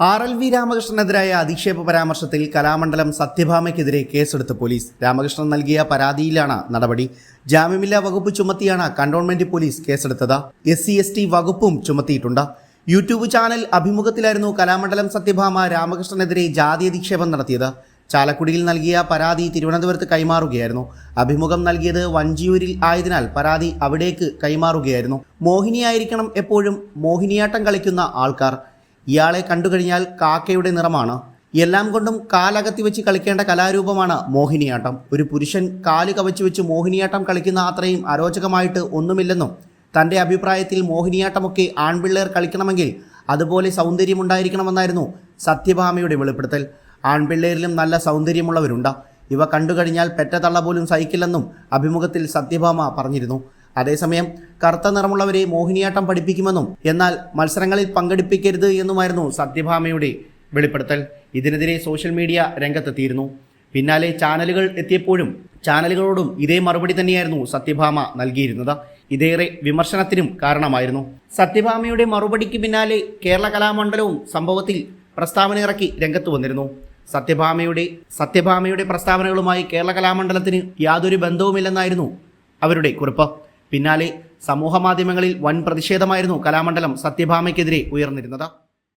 R L V രാമകൃഷ്ണനെതിരായ അധിക്ഷേപ പരാമർശത്തിൽ കലാമണ്ഡലം സത്യഭാമയ്ക്കെതിരെ കേസെടുത്ത് പോലീസ്. രാമകൃഷ്ണൻ നൽകിയ പരാതിയിലാണ് നടപടി. ജാമ്യമില്ലാ വകുപ്പ് ചുമത്തിയാണ് കണ്ടോൺമെന്റ് പോലീസ് കേസെടുത്തത്. എസ് സി എസ് ടി വകുപ്പും ചുമത്തിയിട്ടുണ്ട്. യൂട്യൂബ് ചാനൽ അഭിമുഖത്തിലായിരുന്നു കലാമണ്ഡലം സത്യഭാമ രാമകൃഷ്ണനെതിരെ ജാതി അധിക്ഷേപം നടത്തിയത്. ചാലക്കുടിയിൽ നൽകിയ പരാതി തിരുവനന്തപുരത്ത് കൈമാറുകയായിരുന്നു. അഭിമുഖം നൽകിയത് വഞ്ചിയൂരിൽ ആയതിനാൽ പരാതി അവിടേക്ക് കൈമാറുകയായിരുന്നു. മോഹിനിയായിരിക്കണം എപ്പോഴും മോഹിനിയാട്ടം കളിക്കുന്ന ആൾക്കാർ. ഇയാളെ കണ്ടുകഴിഞ്ഞാൽ കാക്കയുടെ നിറമാണ്. എല്ലാം കൊണ്ടും കാലകത്തി വെച്ച് കളിക്കേണ്ട കലാരൂപമാണ് മോഹിനിയാട്ടം. ഒരു പുരുഷൻ കാൽ കവച്ചു വെച്ച് മോഹിനിയാട്ടം കളിക്കുന്ന അത്രയും അരോചകമായിട്ട് ഒന്നുമില്ലെന്നും തന്റെ അഭിപ്രായത്തിൽ മോഹിനിയാട്ടമൊക്കെ ആൺപിള്ളേർ കളിക്കണമെങ്കിൽ അതുപോലെ സൗന്ദര്യമുണ്ടായിരിക്കണമെന്നായിരുന്നു സത്യഭാമയുടെ വെളിപ്പെടുത്തൽ. ആൺപിള്ളേരിലും നല്ല സൗന്ദര്യമുള്ളവരുണ്ട്. ഇവ കണ്ടുകഴിഞ്ഞാൽ പെറ്റതള്ള പോലും സഹിക്കില്ലെന്നും അഭിമുഖത്തിൽ സത്യഭാമ പറഞ്ഞിരുന്നു. അതേസമയം കറുത്ത നിറമുള്ളവരെ മോഹിനിയാട്ടം പഠിപ്പിക്കുമെന്നും എന്നാൽ മത്സരങ്ങളിൽ പങ്കെടുപ്പിക്കരുത് എന്നുമായിരുന്നു സത്യഭാമയുടെ വെളിപ്പെടുത്തൽ. ഇതിനെതിരെ സോഷ്യൽ മീഡിയ രംഗത്തെത്തിയിരുന്നു. പിന്നാലെ ചാനലുകൾ എത്തിയപ്പോഴും ചാനലുകളോടും ഇതേ മറുപടി തന്നെയായിരുന്നു സത്യഭാമ നൽകിയിരുന്നത്. ഇതേറെ വിമർശനത്തിനും കാരണമായിരുന്നു. സത്യഭാമയുടെ മറുപടിക്ക് പിന്നാലെ കേരള കലാമണ്ഡലവും സംഭവത്തിൽ പ്രസ്താവന ഇറക്കി രംഗത്ത് വന്നിരുന്നു. സത്യഭാമയുടെ സത്യഭാമയുടെ പ്രസ്താവനകളുമായി കേരള കലാമണ്ഡലത്തിന് യാതൊരു ബന്ധവുമില്ലെന്നായിരുന്നു അവരുടെ കുറിപ്പ്. പിന്നാലെ സമൂഹ മാധ്യമങ്ങളിൽ വൻ പ്രതിഷേധമായിരുന്നു കലാമണ്ഡലം സത്യഭാമയ്ക്കെതിരെ ഉയർന്നിരുന്നത്.